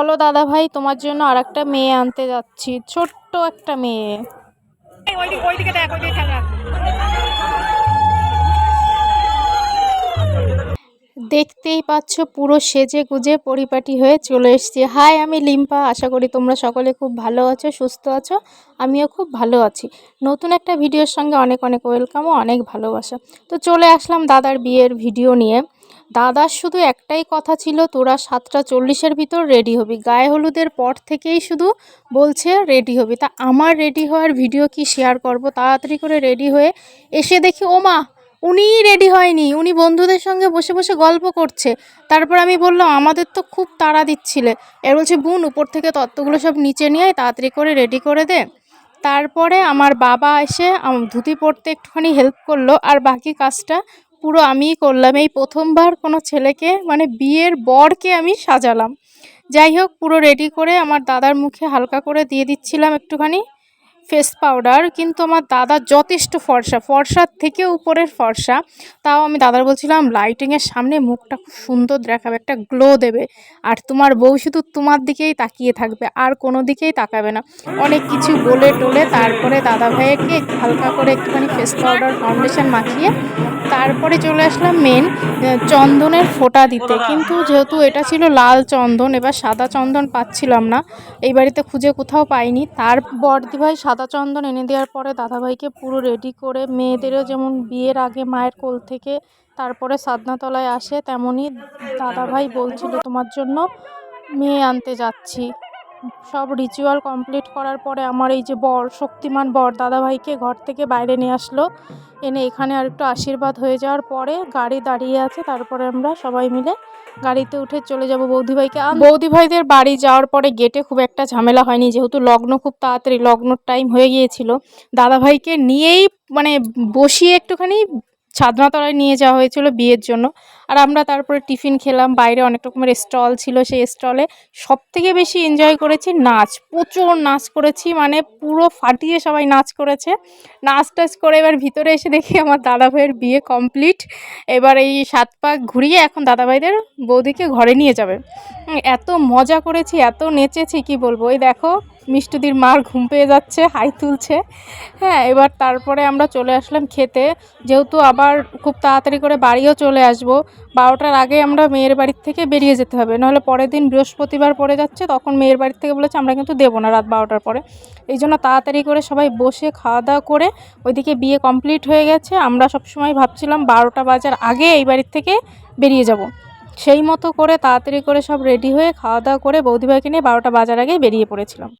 চলো দাদা ভাই তোমার জন্য আর একটা মেয়ে আনতে যাচ্ছি, ছোট্ট একটা মেয়ে। দেখতেই পাচ্ছ পুরো সেজে গুজে পরিপাটি হয়ে চলে এসেছি। হাই, আমি লিম্পা, আশা করি তোমরা সকলে খুব ভালো আছো, সুস্থ আছো, আমিও খুব ভালো আছি। নতুন একটা ভিডিওর সঙ্গে অনেক অনেক ওয়েলকাম অনেক ভালোবাসা। তো চলে আসলাম দাদার বিয়ের ভিডিও নিয়ে। দাদার শুধু একটাই কথা ছিল, তোরা সাতটা চল্লিশের ভিতর রেডি হবি। গায়ে হলুদের পর থেকেই শুধু বলছে রেডি হবি। তা আমার রেডি হওয়ার ভিডিও কি শেয়ার করব? তাড়াতাড়ি করে রেডি হয়ে এসে দেখি, ও মা, উনিই রেডি হয়নি। উনি বন্ধুদের সঙ্গে বসে বসে গল্প করছে। তারপর আমি বললাম, আমাদের তো খুব তাড়া দিচ্ছিলে। এর বলছে, বোন, উপর থেকে তত্ত্বগুলো সব নিচে নিয়ে তাড়াতাড়ি করে রেডি করে দে। তারপরে আমার বাবা এসে ধুতি পরতে একটুখানি হেল্প করল, আর বাকি কাজটা পুরো আমিই করলাম। এই প্রথমবার কোনো ছেলেকে মানে বিয়ের বরকে আমি সাজালাম। যাই হোক, পুরো রেডি করে আমার দাদার মুখে হালকা করে দিয়ে দিচ্ছিলাম একটুখানি। ফেস পাউডার কিন্তু আমার দাদা যথেষ্ট ফর্সা, ফর্সার থেকে উপরের ফর্সা। তাও আমি দাদার বলছিলাম লাইটিংয়ের সামনে মুখটা খুব সুন্দর দেখাবে, একটা গ্লো দেবে। আর তোমার বউ শুধু তোমার দিকেই তাকিয়ে থাকবে, আর কোনো দিকেই তাকাবে না। অনেক কিছু বলে টোলে তারপরে দাদা ভাইয়েরকে হালকা করে একটুখানি ফেস পাউডার ফাউন্ডেশন মাখিয়ে তারপরে চলে আসলাম মেন চন্দনের ফোঁটা দিতে। কিন্তু যেহেতু এটা ছিল লাল চন্দন, এবার সাদা চন্দন পাচ্ছিলাম না। এই বাড়িতে খুঁজে কোথাও পাইনি। তার বর্দি ভাই সাদা চন্দন এনে দেওয়ার পরে দাদাভাইকে পুরো রেডি করে মেয়েদেরও যেমন বিয়ের আগে মায়ের কোল থেকে তারপরে সাদনাতলায় আসে, তেমনই দাদাভাই বলছিল, তোমার জন্য মেয়ে আনতে যাচ্ছি। সব রিচুয়াল কমপ্লিট করার পরে আমার এই যে বর, শক্তিমান বর দাদাভাইকে ঘর থেকে বাইরে নিয়ে আসলো। এনে এখানে আর একটু আশীর্বাদ হয়ে যাওয়ার পরে গাড়ি দাঁড়িয়ে আছে, তারপরে আমরা সবাই মিলে গাড়িতে উঠে চলে যাব বৌদিভাইকে বৌদিভাইদের বাড়ি যাওয়ার পরে গেটে খুব একটা ঝামেলা হয়নি, যেহেতু লগ্ন খুব তাড়াতাড়ি, লগ্নর টাইম হয়ে গিয়েছিল। দাদাভাইকে নিয়েই মানে বসিয়ে একটুখানি ছাদনাতলায় নিয়ে যাওয়া হয়েছিল বিয়ের জন্য। আর আমরা তারপরে টিফিন খেলাম, বাইরে অনেক রকমের স্টল ছিল, সেই স্টলে সব থেকে বেশি এনজয় করেছি নাচ, প্রচুর নাচ করেছি মানে পুরো ফাটিয়ে সবাই নাচ করেছে। নাচ টাচ করে এবার ভিতরে এসে দেখি আমার দাদা ভাইয়ের বিয়ে কমপ্লিট এবার এই সাত পাক ঘুরিয়ে এখন দাদা ভাইদের বৌদিকে ঘরে নিয়ে যাবে। এত মজা করেছি, এত নেচেছি, কি বলব? এই দেখো মিষ্টুদির মার ঘুম পেয়ে যাচ্ছে, হাই তুলছে। হ্যাঁ এবার তারপরে আমরা চলে আসলাম খেতে। যেহেতু আবার খুব তাড়াতাড়ি করে বাড়িও চলে আসব, বারোটার আগে আমরা মেয়ের বাড়ির থেকে বেরিয়ে যেতে হবে। নাহলে পরের দিন বৃহস্পতিবার পড়ে যাচ্ছে, তখন মেয়ের বাড়ির থেকে বলেছে আমরা কিন্তু দেবো না রাত বারোটার পরে। এই জন্য তাড়াতাড়ি করে সবাই বসে খাওয়া দাওয়া করে ওইদিকে বিয়ে কমপ্লিট হয়ে গেছে। আমরা সবসময় ভাবছিলাম বারোটা বাজার আগে এই বাড়ির থেকে বেরিয়ে যাব। সেই মতো করে তাড়াতাড়ি করে সব রেডি হয়ে খাওয়া দাওয়া করে বৌদিভাইকে নিয়ে বারোটা বাজার আগে বেরিয়ে পড়েছিলাম।